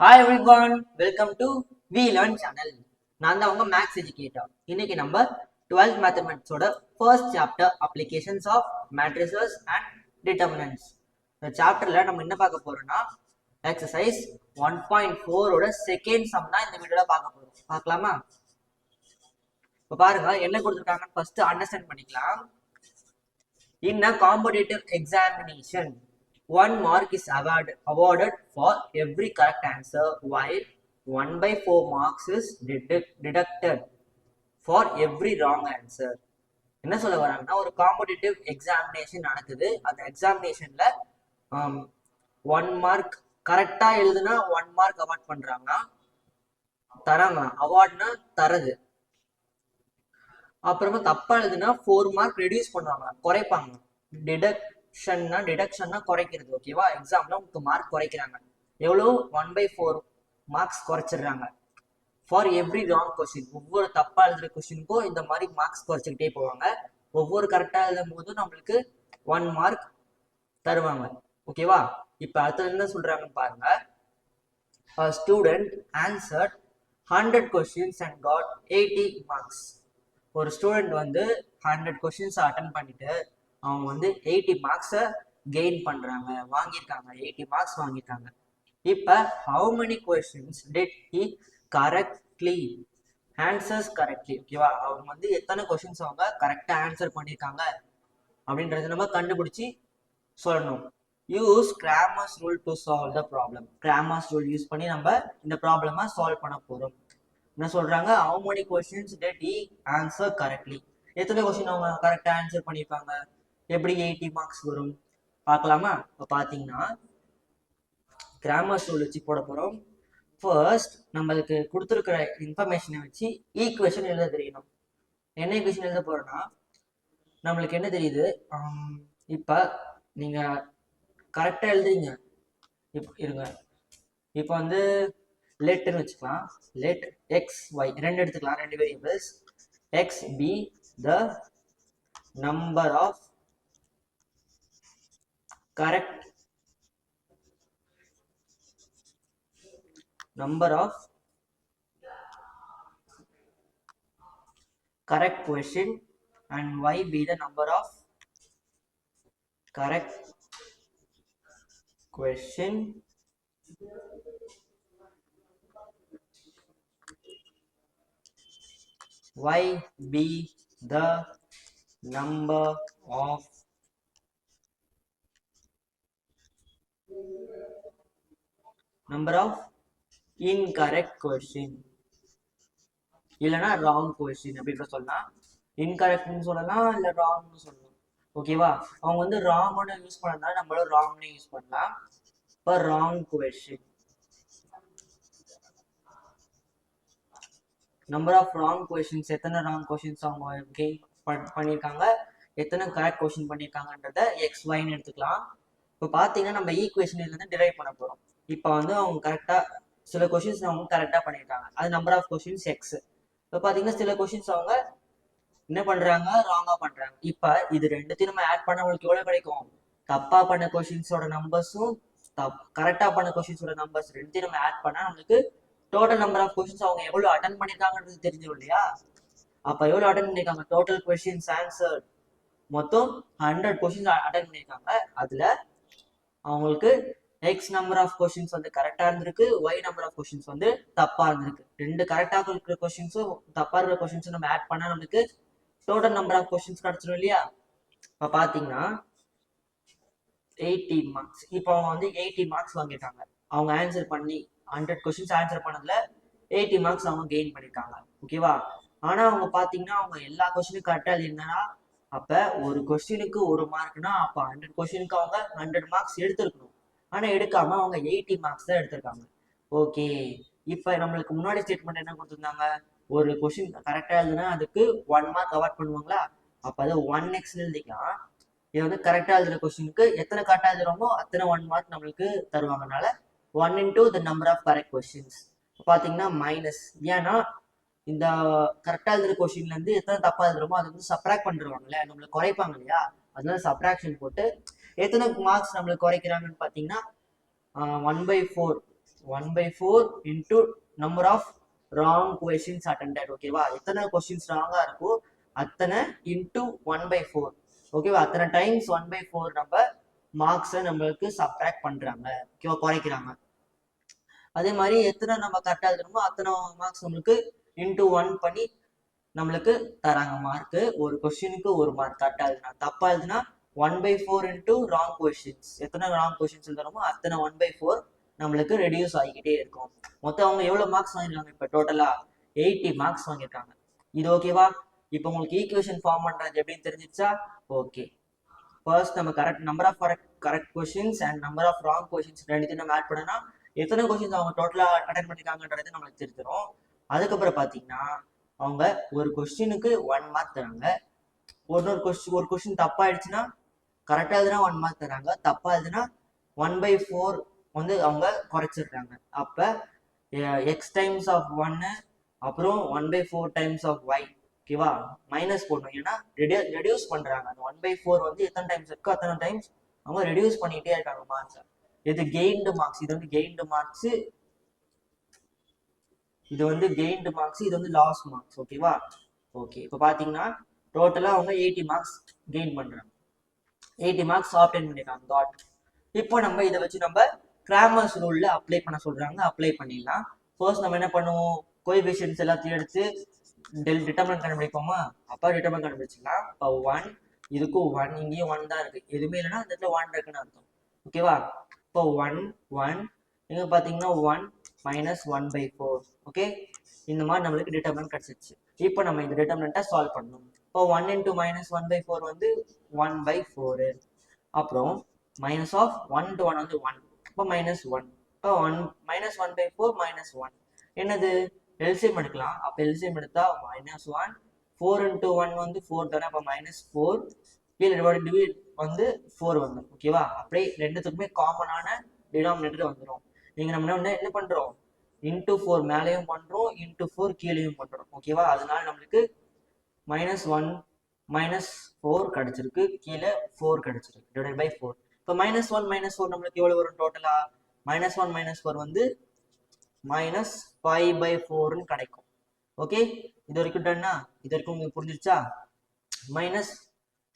Hi everyone welcome to we learn channel நான் தான் உங்க மேக்ஸ் எஜுகேட்டர் இன்னைக்கு நம்ம 12th மேத்தமெட்டிக்ஸோட first chapter applications of matrices and determinants இந்த சாப்டர்ல நம்ம என்ன பார்க்க போறோம்னா எக்ஸசைஸ் ஒன் பாயிண்ட் ஃபோரோட செகண்ட் சம் தான் இந்த வீடியோல பார்க்க போறோம். பார்க்கலாமா? இப்போ பாருங்க என்ன கொடுத்துருக்காங்கன்னு ஃபர்ஸ்ட் அண்டர்ஸ்டாண்ட் பண்ணிக்கலாம். In a competitive examination one mark is award awarded for every correct answer while one by four marks is deducted for every wrong answer என்ன சொல்ல வராங்கன்னா ஒரு காம்படிட்டிவ் எக்ஸாமினேஷன் நடக்குது. அந்த எக்ஸாமினேஷன்ல ஒன் மார்க் கரெக்டா எழுதுனா ஒன் மார்க் அவார்ட் பண்றாங்க தராங்க. அவார்ட்னா தரது. அப்புறமா தப்பா எழுதுனா ஃபோர் மார்க் ரெடியூஸ் பண்ணுவாங்க. குறைப்பாங்க. டிடக்ஷன்னா டிடக்ஷன்னா குறைக்கிறது ஓகேவா எக்ஸாம்ல உங்களுக்கு மார்க் குறைக்கிறாங்க. எவ்வளோ? ஒன் பை ஃபோர் மார்க்ஸ் குறைச்சிடுறாங்க. ஃபார் எவ்ரி ராங் கொஸ்டின் ஒவ்வொரு தப்பா எழுதுற கொஸ்டினுக்கும் இந்த மாதிரி மார்க்ஸ் குறைச்சிக்கிட்டே போவாங்க. ஒவ்வொரு கரெக்டா எழுதும் போதும் நம்மளுக்கு ஒன் மார்க் தருவாங்க. ஓகேவா இப்போ அடுத்தது என்ன சொல்றாங்கன்னு பாருங்க. Student answered hundred questions and got eighty marks ஒரு ஸ்டூடெண்ட் வந்து ஹண்ட்ரட் கொஸ்டின்ஸ் அட்டன் பண்ணிட்டு அவங்க வந்து எயிட்டி மார்க்ஸை கெயின் பண்ணுறாங்க வாங்கியிருக்காங்க. எயிட்டி மார்க்ஸ் வாங்கியிருக்காங்க. இப்போ how many questions did he correctly answers correctly ஓகேவா அவங்க வந்து எத்தனை கொஷின்ஸ் அவங்க கரெக்டாக ஆன்சர் பண்ணியிருக்காங்க அப்படின்றத நம்ம கண்டுபிடிச்சி சொல்லணும். Use Cramer's rule to solve the problem Cramer's rule use பண்ணி நம்ம இந்த ப்ராப்ளமை சால்வ் பண்ண போகிறோம் என்ன சொல்றாங்க? how many questions did he answer correctly எத்தனை கொஷின் அவங்க கரெக்டாக ஆன்சர் பண்ணியிருப்பாங்க எப்படி எயிட்டி மார்க்ஸ் வரும்? பார்க்கலாமா? இப்போ பார்த்தீங்கன்னா கிராமர் ரூல் வச்சு போட போகிறோம் ஃபர்ஸ்ட் நம்மளுக்கு கொடுத்துருக்கிற இன்ஃபர்மேஷனை வச்சு ஈக்குவேஷன் எழுத தெரியணும். என்ன ஈக்குவேஷன் எழுத போகிறோன்னா நம்மளுக்கு என்ன தெரியுது? இப்போ நீங்கள் கரெக்டாக எழுதுறீங்க. இப்போ இருங்க. இப்போ வந்து லெட்னு வச்சுக்கலாம். லெட் எக்ஸ் ஒய் ரெண்டு எடுத்துக்கலாம். ரெண்டு variables x be the number of correct. Number of correct question and y be the number of correct question? Y be the number of number of incorrect question இல்லைன்னா wrong question அப்படின்ற சொல்லலாம். இன்கரெக்ட்னு சொல்லலாம் இல்லை ராங்னு சொல்லலாம். ஓகேவா அவங்க வந்து ராங்கோட யூஸ் பண்ணதுனால நம்மளும் ராங்னு யூஸ் பண்ணலாம். இப்போ wrong question number of wrong questions எத்தனை ராங் கொஷின்ஸ் அவங்க கெயின் பண்ணியிருக்காங்க? எத்தனை கரெக்ட் கொஷின் பண்ணியிருக்காங்கன்றத எக்ஸ் ஒய்னு எடுத்துக்கலாம். இப்போ பார்த்தீங்கன்னா நம்ம ஈக்குவேஷன்லேருந்து டிரைவ் பண்ண போகிறோம் இப்போ வந்து அவங்க கரெக்டாக சில கொஷின்ஸ் அவங்க கரெக்டாக பண்ணியிருக்காங்க அது நம்பர் ஆஃப் கொஷின்ஸ் எக்ஸ் இப்போ பார்த்தீங்கன்னா சில கொஷின்ஸ் அவங்க என்ன பண்ணுறாங்க ராங்காக பண்ணுறாங்க இப்போ இது ரெண்டுத்தையும் நம்ம ஆட் பண்ண நம்மளுக்கு எவ்வளோ கிடைக்கும்? தப்பாக பண்ண கொஷின்ஸோட நம்பர்ஸும் தப் கரெக்டாக பண்ண கொஷின்ஸோட நம்பர்ஸ் ரெண்டுத்தையும் நம்ம ஆட் பண்ணால் நம்மளுக்கு டோட்டல் நம்பர் ஆஃப் கொஷின்ஸ் அவங்க எவ்வளோ அட்டன் பண்ணியிருக்காங்கன்றது தெரிஞ்சிடும் இல்லையா? அப்போ எவ்வளோ அட்டன் பண்ணியிருக்காங்க டோட்டல் கொஷின்ஸ் ஆன்சர் மொத்தம் ஹண்ட்ரட் கொஷின்ஸ் அட்டன் பண்ணியிருக்காங்க அதில் அவங்களுக்கு எக்ஸ் நம்பர் ஆஃப் கொஷின்ஸ் வந்து கரெக்டாக இருந்திருக்கு ஒய் நம்பர் ஆஃப் கொஷின்ஸ் வந்து தப்பாக இருந்திருக்கு. ரெண்டு கரெக்டாக இருக்கிற கொஷின்ஸும் தப்பாக இருக்கிற கொஷின்ஸும் நம்ம ஆட் பண்ணால் நம்மளுக்கு டோட்டல் நம்பர் ஆஃப் கொஷின்ஸ் கிடச்சிரும் இல்லையா? இப்போ பார்த்தீங்கன்னா எயிட்டி மார்க்ஸ் இப்போ அவங்க வந்து எயிட்டி மார்க்ஸ் வாங்கியிருக்காங்க. அவங்க ஆன்சர் பண்ணி ஹண்ட்ரட் கொஷின்ஸ் ஆன்சர் பண்ணதுல எயிட்டி மார்க்ஸ் அவங்க கெயின் பண்ணியிருக்காங்க. ஓகேவா ஆனால் அவங்க பார்த்தீங்கன்னா அவங்க எல்லா கொஸ்டினும் கரெக்டாக எழுதிருந்தா அப்போ ஒரு கொஸ்டினுக்கு ஒரு மார்க்னா அப்போ ஹண்ட்ரட் கொஸ்டினுக்கு அவங்க ஹண்ட்ரட் மார்க்ஸ் எடுத்திருக்கணும். ஆனால் எடுக்காம அவங்க எயிட்டி மார்க்ஸ் தான் எடுத்திருக்காங்க. ஓகே இப்போ நம்மளுக்கு முன்னாடி ஸ்டேட்மெண்ட் என்ன கொடுத்துருந்தாங்க? ஒரு கொஸ்டின் கரெக்டாக எழுதுனா அதுக்கு ஒன் மார்க் அவார்ட் பண்ணுவாங்களா? அப்போ அது ஒன் எக்ஸ் எழுதிக்கலாம். இது வந்து கரெக்டாக எழுதுற கொஸ்டினுக்கு எத்தனை கரெக்டாக எழுதுறோமோ அத்தனை ஒன் மார்க் நம்மளுக்கு தருவாங்கனால one into the number of correct questions பார்த்தீங்கன்னா மைனஸ் ஏன்னா இந்த கரெக்டாக இருக்கிற கொஷின்லேருந்து எத்தனை தப்பாக எழுதுறோமோ அதை வந்து சப்ராக்ட் பண்ணிருவாங்கல்ல நம்மளுக்கு குறைப்பாங்க இல்லையா? அதனால சப்ராக்ஷன் போட்டு எத்தனை மார்க்ஸ் நம்மளுக்கு குறைக்கிறாங்கன்னு பார்த்தீங்கன்னா one by four one by four into number of wrong questions attended ஓகேவா எத்தனை கொஷின்ஸ் ராங்காக இருக்கோ அத்தனை இன்டூ ஒன் பை ஃபோர் ஓகேவா அத்தனை டைம்ஸ் ஒன் பை ஃபோர் நம்ம மார்க்ஸை நம்மளுக்கு சப்ராக்ட் பண்ணுறாங்க ஓகேவா குறைக்கிறாங்க. அதே மாதிரி எத்தனை நம்ம கரெக்டாக இருக்கணுமோ அத்தனை மார்க்ஸ் நம்மளுக்கு இன்டூ ஒன் பண்ணி நம்மளுக்கு தராங்க மார்க்கு ஒரு கொஸ்டினுக்கு ஒரு மார்க் கரெக்டாக எழுதுனா தப்பா எழுதுனா one by four into wrong questions எத்தனை ராங் கொஷின்ஸ் எழுதுறோமோ அத்தனை ஒன் பை ஃபோர் நம்மளுக்கு ரெடியூஸ் ஆகிக்கிட்டே இருக்கும். மொத்தம் அவங்க எவ்வளோ மார்க்ஸ் வாங்கிருக்காங்க இப்போ டோட்டலாக எயிட்டி மார்க்ஸ் வாங்கியிருக்காங்க. இது ஓகேவா இப்போ உங்களுக்கு ஈக்குவேஷன் ஃபார்ம் பண்ணுறது எப்படின்னு தெரிஞ்சிச்சா ஓகே ஃபர்ஸ்ட் நம்ம correct number of correct correct questions and number of wrong questions ரெண்டுத்தையும் நம்ம ஆட் பண்ணனா எத்தனை கொஷின்ஸ் அவங்க டோட்டலாக அட்டன் பண்ணியிருக்காங்கன்றது நம்மளுக்கு தெரிஞ்சிடும் அதுக்கப்புறம் பார்த்தீங்கன்னா அவங்க ஒரு கொஸ்டினுக்கு ஒன் மார்க் தராங்க ஒரு ஒரு கொஸ்டின் ஒரு கொஸ்டின் தப்பாயிடுச்சுன்னா கரெக்டாக எழுதுனா ஒன் மார்க் தராங்க தப்பாக எழுதுனா ஒன் பை ஃபோர் வந்து அவங்க குறைச்சிடுறாங்க. அப்போ எக்ஸ் டைம்ஸ் ஆஃப் ஒன்னு அப்புறம் one by four times of y ஓகேவா மைனஸ் போடணும். ஏன்னா ரெடியூ ரெடியூஸ் பண்ணுறாங்க அந்த ஒன் பை ஃபோர் வந்து எத்தனை டைம்ஸ் இருக்கோ அத்தனை டைம்ஸ் அவங்க ரெடியூஸ் பண்ணிக்கிட்டே இருக்காங்க மார்க்ஸை இது கெயின்டு மார்க்ஸ் இது வந்து கெயின்டு மார்க்ஸு இது வந்து கெயின்டு மார்க்ஸ் இது வந்து லாஸ் மார்க்ஸ் ஓகேவா ஓகே இப்போ பார்த்தீங்கன்னா டோட்டலாக அவங்க எயிட்டி மார்க்ஸ் கெயின் பண்ணுறாங்க எயிட்டி மார்க்ஸ் ஆப்டைன் பண்ணிருக்காங்க டாட் இப்போ நம்ம இதை வச்சு நம்ம கிராமர்ஸ் ரூலில் அப்ளை பண்ண சொல்கிறாங்க அப்ளை பண்ணிடலாம். ஃபர்ஸ்ட் நம்ம என்ன பண்ணுவோம்? கோஎஃபிஷியன்ஸ் எல்லாத்தையும் எடுத்து டெல் டிட்டர்மெண்ட் கண்டுபிடிப்போமா? அப்போ டிட்டர்மெண்ட் கண்டுபிடிச்சிக்கலாம் இப்போ ஒன் இதுக்கும் ஒன் இங்கேயும் ஒன் தான் இருக்குது எதுவுமே இல்லைன்னா அந்த இடத்துல ஒன் இருக்குன்னு அர்த்தம். ஓகேவா இப்போ ஒன் ஒன் இங்கே பார்த்தீங்கன்னா one minus one by four okay இந்த மாதிரி நம்மளுக்கு டிட்டர்மினன்ட் கிடச்சிருச்சு. இப்போ நம்ம இந்த டிட்டர்மினண்ட்டை சால்வ் பண்ணணும். இப்போ one into minus one by four வந்து ஒன் பை ஃபோரு அப்புறம் minus of one to one வந்து ஒன் இப்போ மைனஸ் ஒன் இப்போ one minus one by four minus one என்னது? எல்சிஎம் எடுக்கலாம். அப்போ எல்சிஎம் எடுத்தா minus one four into one வந்து ஃபோர் தானே. அப்போ மைனஸ் ஃபோர் கீழே டிவைட் வந்து ஃபோர் வந்துடும் ஓகேவா அப்படியே ரெண்டுத்துக்குமே காமனான டினாமினேட்டர் வந்துடும் நீங்கள் நம்ம என்ன என்ன பண்ணுறோம் இன்டூ ஃபோர் மேலேயும் பண்ணுறோம் இன்டூ ஃபோர் கீழேயும் பண்ணுறோம் ஓகேவா அதனால நம்மளுக்கு மைனஸ் ஒன் மைனஸ் ஃபோர் கிடச்சிருக்கு. கீழே ஃபோர் கிடச்சிருக்கு. டிவைட் பை ஃபோர் இப்போ மைனஸ் ஒன் மைனஸ் ஃபோர் நம்மளுக்கு எவ்வளோ வரும் டோட்டலா மைனஸ் ஒன் மைனஸ் ஃபோர் வந்து மைனஸ் ஃபைவ் பை ஃபோர்னு கிடைக்கும். ஓகே இது வரைக்கும் டன்னா இது வரைக்கும் உங்களுக்கு புரிஞ்சிருச்சா? மைனஸ்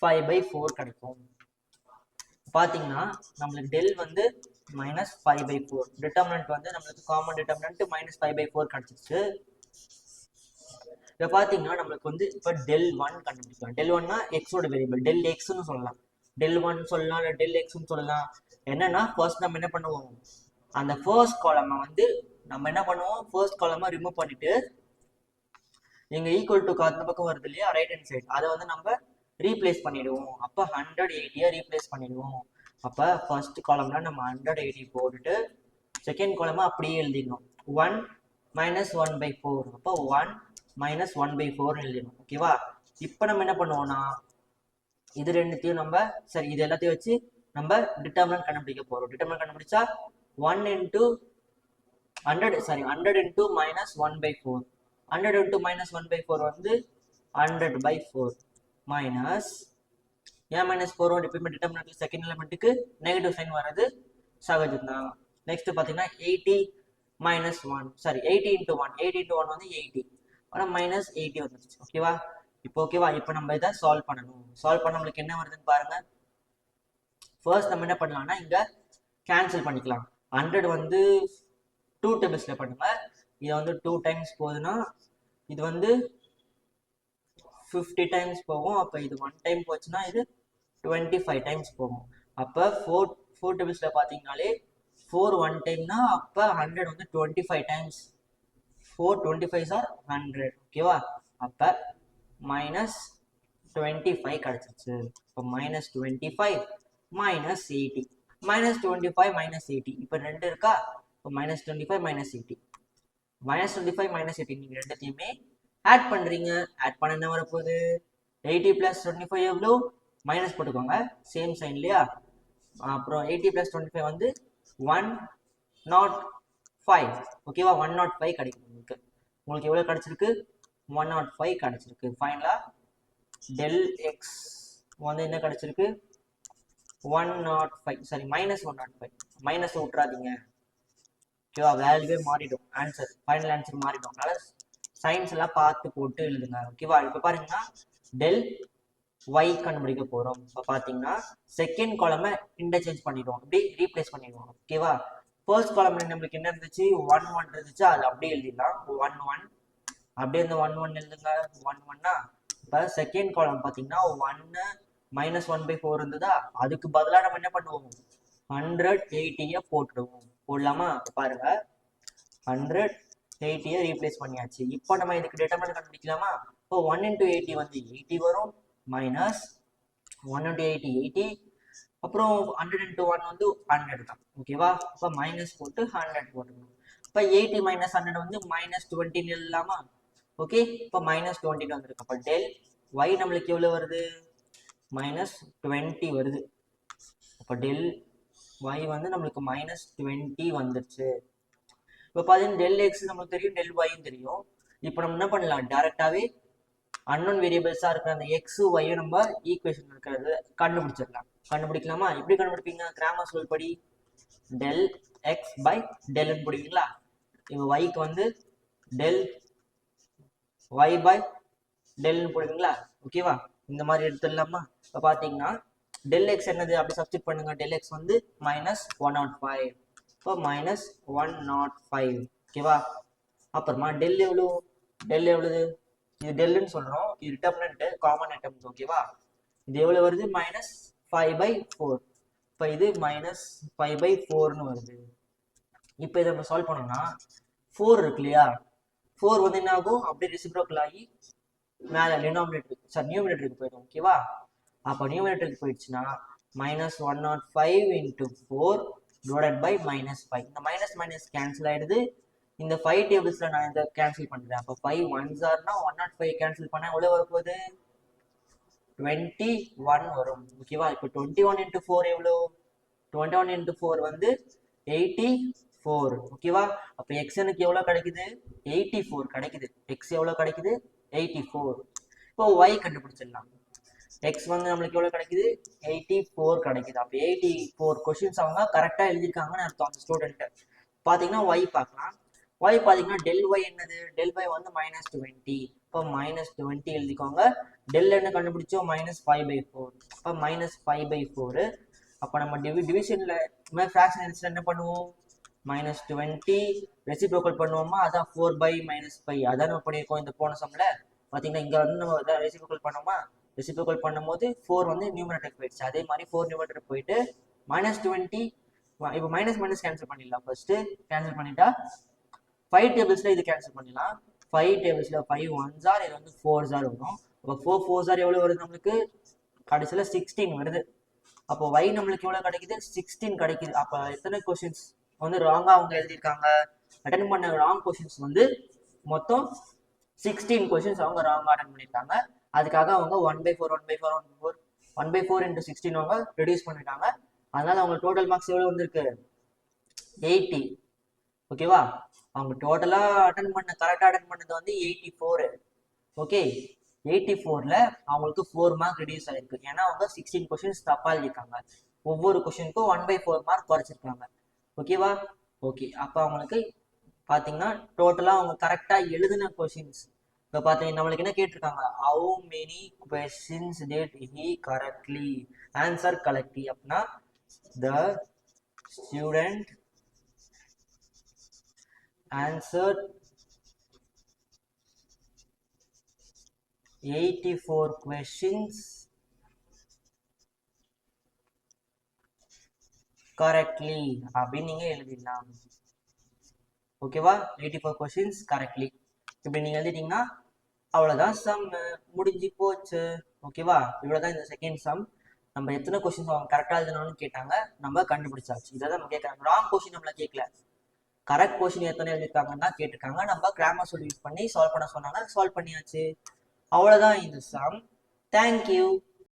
ஃபைவ் பை ஃபோர் கிடைக்கும். பார்த்தீங்கன்னா நம்மளுக்கு டெல் வந்து minus five by four determinant வந்து நம்மளுக்கு common determinant minus five by four கிடச்சிருச்சு. இப்போ பார்த்தீங்கன்னா நம்மளுக்கு வந்து இப்போ டெல் ஒன் கண்டுபிடிக்கலாம். டெல் ஒன்னா எக்ஸோட வேரியபிள் டெல் எக்ஸ்னு சொல்லலாம். டெல் ஒன் சொல்லலாம் இல்லை டெல் எக்ஸ்னு சொல்லலாம். என்னன்னா ஃபர்ஸ்ட் நம்ம என்ன பண்ணுவோம்? அந்த ஃபர்ஸ்ட் காலமை வந்து நம்ம என்ன பண்ணுவோம்? ஃபர்ஸ்ட் காலமாக ரிமூவ் பண்ணிட்டு எங்கள் ஈக்குவல் டு அந்த பக்கம் வருது இல்லையா? ரைட் ஹேண்ட் சைடு அதை வந்து நம்ம ரீப்ளேஸ் பண்ணிடுவோம். அப்போ ஹண்ட்ரட் எயிட்டியாக ரீப்ளேஸ் பண்ணிடுவோம். அப்போ ஃபர்ஸ்ட் காலம்ல நம்ம ஹண்ட்ரட் எயிட்டி போட்டுட்டு செகண்ட் காலமாக அப்படியே எழுதிடணும். One minus one by four அப்போ one minus one by four எழுதிடணும். ஓகேவா இப்போ நம்ம என்ன பண்ணுவோம்னா இது ரெண்டுத்தையும் நம்ம சரி இது எல்லாத்தையும் வச்சு நம்ம டிட்டர்மினன்ட் கண்டுபிடிக்க போகிறோம் டிட்டர்மினன் கண்டுபிடிச்சா one into hundred sorry hundred into minus one by four hundred into minus one by four வந்து ஹண்ட்ரட் பை ஃபோர் மைனஸ் ஏன் மைனஸ் ஃபோர் ஒன் எப்பயுமே டிட்டர்மினன்ட்ல செகண்ட் எலிமெண்ட்டுக்கு நெகட்டிவ் சைன் வர்றது சகஜம் தான் நெக்ஸ்ட் பார்த்தீங்கன்னா eighty minus one sorry eighty into one eighty into one வந்து எயிட்டி ஆனால் மைனஸ் எயிட்டி வந்துருச்சு. ஓகேவா இப்போ ஓகேவா இப்போ நம்ம இதை சால்வ் பண்ணணும். சால்வ் பண்ண நம்மளுக்கு என்ன வருதுன்னு பாருங்க. ஃபர்ஸ்ட் நம்ம என்ன பண்ணலாம்னா இங்கே கேன்சல் பண்ணிக்கலாம். ஹண்ட்ரட் வந்து டூ டேபிள்ஸில் பண்ணுங்க. இதை வந்து டூ டைம்ஸ் போகுதுன்னா இது வந்து ஃபிஃப்டி டைம்ஸ் போகும். அப்போ இது ஒன் டைம் போச்சுன்னா இது டுவெண்ட்டி ஃபைவ் டைம்ஸ் போகும். அப்போ ஃபோர் ஃபோர் டேபிள்ஸில் பார்த்தீங்கனாலே ஃபோர் ஒன் டைம்னா அப்போ ஹண்ட்ரட் வந்து twenty five times four twenty five are hundred ஓகேவா அப்போ மைனஸ் டுவெண்ட்டி ஃபைவ் கிடச்சிருச்சு. இப்போ minus twenty five minus eighty minus twenty five minus eighty இப்போ ரெண்டு இருக்கா? இப்போ minus twenty five minus eighty minus twenty five minus eighty நீங்கள் ரெண்டுத்தையுமே ஆட் பண்ணுறீங்க ஆட் பண்ண என்ன வரப்போகுது? எயிட்டி ப்ளஸ் டுவெண்ட்டி ஃபைவ் எவ்வளோ மைனஸ் போட்டுக்கோங்க. சேம் சைன் இல்லையா? அப்புறம் எயிட்டி ப்ளஸ் டுவெண்ட்டி ஃபைவ் வந்து ஒன் நாட் ஃபைவ் ஓகேவா ஒன் நாட் ஃபைவ் கிடைக்கும் உங்களுக்கு. உங்களுக்கு எவ்வளோ கிடச்சிருக்கு? ஒன் நாட் ஃபைவ் கிடச்சிருக்கு. ஃபைனலாக டெல் எக்ஸ் வந்து என்ன கிடச்சிருக்கு? One nought five sorry minus one nought five minus விட்றாதீங்க ஓகேவா வேல்யூவே மாறிடும். ஆன்சர் ஃபைனல் ஆன்சர் மாறிடும். அதனால் சயின்ஸ் எல்லாம் பார்த்து போட்டு எழுதுங்க. ஓகேவா இப்போ பாருங்கன்னா டெல் ஒய் கண்டுபிடிக்க போறோம். இப்போ பார்த்தீங்கன்னா செகண்ட் காலமை இன்டர்சேஞ்ச் பண்ணிடுவோம். இப்படி ரீப்ளேஸ் பண்ணிடுவோம். ஓகேவா ஃபர்ஸ்ட் காலம்ல நம்மளுக்கு என்ன இருந்துச்சு? ஒன் ஒன் இருந்துச்சு. அது அப்படியே எழுதிடலாம். ஒன் ஒன் அப்படியே இந்த ஒன் ஒன் எழுதுங்க ஒன் ஒன்னா இப்போ செகண்ட் காலம் பார்த்தீங்கன்னா ஒன்னு மைனஸ் ஒன் பை ஃபோர் இருந்ததா? அதுக்கு பதிலாக நம்ம என்ன பண்ணுவோம்? ஹண்ட்ரட் எயிட்டியை போட்டுடுவோம். போடலாமா? பாருங்க. ஹண்ட்ரட் எயிட்டியை ரீப்ளேஸ் பண்ணியாச்சு. இப்போ நம்ம இதுக்கு டெட்டர்மெண்ட் கண்டுபிடிக்கலாமா? இப்போ ஒன் இன்டூ எயிட்டி வந்து எயிட்டி வரும். Minus one twenty eighty eighty அப்புறம் ஹண்ட்ரட் இன்ட்டு ஒன் வந்து ஹண்ட்ரட் தான். ஓகேவா இப்போ மைனஸ் போட்டு ஹண்ட்ரட் போட்டுக்கணும். இப்போ எயிட்டி மைனஸ் ஹண்ட்ரட் வந்து மைனஸ் டுவெண்ட்டின்னு இல்லாமா ஓகே இப்போ மைனஸ் டுவெண்ட்டின்னு வந்திருக்கு. அப்போ டெல் ஒய் நம்மளுக்கு எவ்வளோ வருது? மைனஸ் டுவெண்ட்டி வருது. அப்போ டெல் ஒய் வந்து நம்மளுக்கு மைனஸ் டுவெண்ட்டி வந்துருச்சு. இப்போ பார்த்தீங்கன்னா டெல் எக்ஸ் நமக்கு தெரியும் டெல் ஒய்யும் தெரியும். இப்போ நம்ம என்ன பண்ணலாம்? டேரெக்டாகவே அன்னோன் வேரியபிள்ஸாக இருக்கிற அந்த எக்ஸு ஒய்யும் நம்ம ஈக்குவேஷன் இருக்கிறது கண்டுபிடிச்சிடலாம். கண்டுபிடிக்கலாமா? எப்படி கண்டுபிடிப்பீங்க? கிராமர் சொல் படி. டெல் எக்ஸ் பை டெல்னு பிடிப்பீங்களா இப்போ ஒய்க்கு வந்து டெல் ஒய் பை டெல்னு போடுவீங்களா? ஓகேவா இந்த மாதிரி எடுத்துடலாமா? இப்போ பார்த்தீங்கன்னா டெல் எக்ஸ் என்னது? அப்படி சப்ஸ்டிட் பண்ணுங்க. டெல் எக்ஸ் வந்து மைனஸ் ஒன் நாட் ஃபைவ் இப்போ மைனஸ் ஒன் நாட் ஃபைவ் ஓகேவா அப்புறமா டெல் எவ்வளோ டெல் எவ்வளவு? இது டெல்லுன்னு சொல்கிறோம் இது டிட்டர்மினன்ட் காமன் ஐட்டம் ஓகேவா இது எவ்வளோ வருது? மைனஸ் ஃபைவ் பை ஃபோர் இப்போ இது மைனஸ் ஃபைவ் பை ஃபோர்னு வருது. இப்போ இதை நம்ம சால்வ் பண்ணோம்னா ஃபோர் இருக்கு இல்லையா? ஃபோர் வந்து என்ன ஆகும்? அப்படியே ரெசிப்ரோக்கல் ஆகி மேலே டினாமினேட்டருக்கு சார் நியூமினேட்டருக்கு போயிடும் ஓகேவா அப்போ நியூமினேட்டருக்கு போயிடுச்சுன்னா minus one nought five into four divided by minus five இந்த மைனஸ் மைனஸ் கேன்சல் ஆகிடுது இந்த ஃபைவ் டேபிள்ஸில் நான் இதை கேன்சல் பண்ணுறேன் அப்போ ஃபைவ் ஒன் ஆர்னா ஒன் நாட் ஃபைவ் கேன்சல் பண்ணால் எவ்வளோ வரப்போகுது? டுவெண்ட்டி ஒன் வரும் ஓகேவா இப்போ டுவெண்ட்டி ஒன் இன்ட்டு ஃபோர் எவ்வளோ டுவெண்ட்டி ஒன் இன்ட்டு ஃபோர் வந்து எயிட்டி ஃபோர் ஓகேவா அப்போ எக்ஸனுக்கு எவ்வளோ கிடைக்குது? எயிட்டி ஃபோர் கிடைக்குது. எக்ஸ் எவ்வளோ கிடைக்குது? எயிட்டி ஃபோர் இப்போ ஒய் கண்டுபிடிச்சிடலாம். எக்ஸ் வந்து நம்மளுக்கு எவ்வளோ கிடைக்குது? எயிட்டி ஃபோர் கிடைக்குது. அப்போ எயிட்டி ஃபோர் கொஷின்ஸ் அவங்க கரெக்டாக எழுதியிருக்காங்கன்னு அர்த்தம் அந்த ஸ்டூடெண்ட்டு பார்த்தீங்கன்னா ஒய் பார்க்கலாம். ஒய் பார்த்தீங்கன்னா டெல் ஒய் என்னது? டெல் ஒய் வந்து மைனஸ் டுவெண்ட்டி இப்போ மைனஸ் டுவெண்ட்டி எழுதிக்கோங்க. டெல் என்ன கண்டுபிடிச்சோம்? மைனஸ் ஃபைவ் பை ஃபோர் இப்போ மைனஸ் ஃபைவ் பை ஃபோரு அப்போ நம்ம டிவி டிவிஷனில் இது மாதிரி ஃப்ராக்ஷன் என்ன பண்ணுவோம்? மைனஸ் டுவெண்ட்டி ரெசிப்ரோக்கல் பண்ணுவோமா? அதான் ஃபோர் பை மைனஸ் ஃபைவ் அதான் நம்ம பண்ணியிருக்கோம் இந்த போன சம்மில் பார்த்தீங்கன்னா இங்கே வந்து நம்ம இதான் ரெசிப்ரோக்கல் பண்ணோமா? ரெசிப்ரோக்கல் பண்ணும்போது ஃபோர் வந்து நியூமரேட்டருக்கு போயிடுச்சு. அதே மாதிரி ஃபோர் நியூமரேட்டருக்கு போயிட்டு மைனஸ் டுவெண்ட்டி இப்போ மைனஸ் மைனஸ் கேன்சல் பண்ணிடலாம் ஃபர்ஸ்ட்டு கேன்சல் பண்ணிட்டா ஃபைவ் டேபிள்ஸில் இது கேன்சல் பண்ணிடலாம். ஃபைவ் டேபிள்ஸில் ஃபைவ் ஒன் ஜார் இது வந்து ஃபோர் ஜார் வரும். அப்போ ஃபோர் ஃபோர் ஜார் எவ்வளோ வருது நம்மளுக்கு? கடைசியில் சிக்ஸ்டீன் வருது. அப்போ ஒய் நம்மளுக்கு எவ்வளோ கிடைக்குது? சிக்ஸ்டீன் கிடைக்குது. அப்போ எத்தனை கொஷின்ஸ் வந்து ராங்காக அவங்க எழுதியிருக்காங்க? அட்டன் பண்ண ராங் கொஷின்ஸ் வந்து மொத்தம் சிக்ஸ்டீன் கொஷின்ஸ் அவங்க ராங்காக அட்டன் பண்ணியிருக்காங்க. அதுக்காக அவங்க one by four one by four one four one by four into sixteen அவங்க ரெடியூஸ் பண்ணிட்டாங்க. அதனால அவங்க டோட்டல் மார்க்ஸ் எவ்வளோ வந்திருக்கு? எயிட்டி ஓகேவா அவங்க டோட்டலாக அட்டன் பண்ண கரெக்டாக அட்டன் பண்ணது வந்து எயிட்டி ஃபோரு ஓகே எயிட்டி ஃபோரில் அவங்களுக்கு ஃபோர் மார்க் ரிடியூஸ் ஆயிருக்கு. ஏன்னா அவங்க சிக்ஸ்டீன் கொஷின்ஸ் தப்பாக எழுதியிருக்காங்க. ஒவ்வொரு கொஷினுக்கும் ஒன் பை ஃபோர் மார்க் குறைச்சிருக்காங்க. ஓகேவா ஓகே அப்போ அவங்களுக்கு பார்த்தீங்கன்னா டோட்டலாக அவங்க கரெக்டாக எழுதின கொஷின்ஸ் இப்போ பார்த்தீங்கன்னா நம்மளுக்கு என்ன கேட்டிருக்காங்க? How many questions did he correctly answer correctly அப்படின்னா the student answered 84 questions correctly. அப்படின்னு நீங்க எழுதிடலாம். ஓகேவா எயிட்டி ஃபோர் கொஷின்ஸ் கரெக்ட்லி இப்படி நீங்க எழுதிட்டீங்கன்னா அவ்வளோதான் சம் முடிஞ்சு போச்சு. ஓகேவா இவ்வளோதான் இந்த செகண்ட் சம் நம்ம எத்தனை கொஸ்டின்ஸ் அவங்க கரெக்டாக எழுதணும்னு கேட்டாங்க நம்ம கண்டுபிடிச்சாச்சு. இதை தான் நம்ம கேட்குறாங்க ராங் கொஸ்டின் நம்மள கேட்கல. கரெக்ட் கொஸ்டின் எத்தனை எழுதிருக்காங்கன்னா கேட்டிருக்காங்க. நம்ம கிராமர் சொல் யூஸ் பண்ணி சால்வ் பண்ண சொன்னாங்க. சால்வ் பண்ணியாச்சு. அவ்வளோதான் இந்த சம் தேங்க்யூ